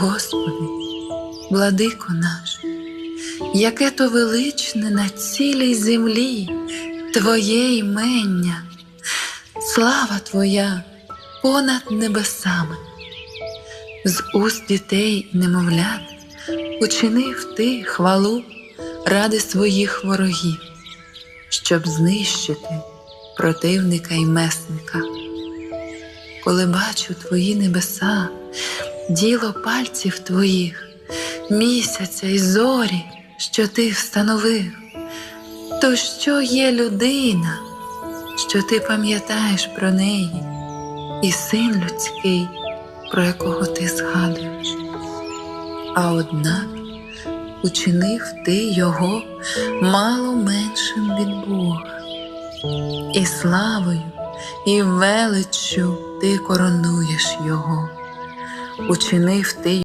Господи, владико наш, яке то величне на цілій землі Твоє імення, слава Твоя понад небесами, з уст дітей немовлят учинив ти хвалу ради своїх ворогів, щоб знищити противника і месника. Коли бачу твої небеса, діло пальців твоїх, місяця й зорі, що ти встановив, то що є людина, що ти пам'ятаєш про неї, і син людський, про якого ти згадуєш. А однак учинив ти його мало меншим від Бога, і славою, і величчю ти коронуєш його, учинив ти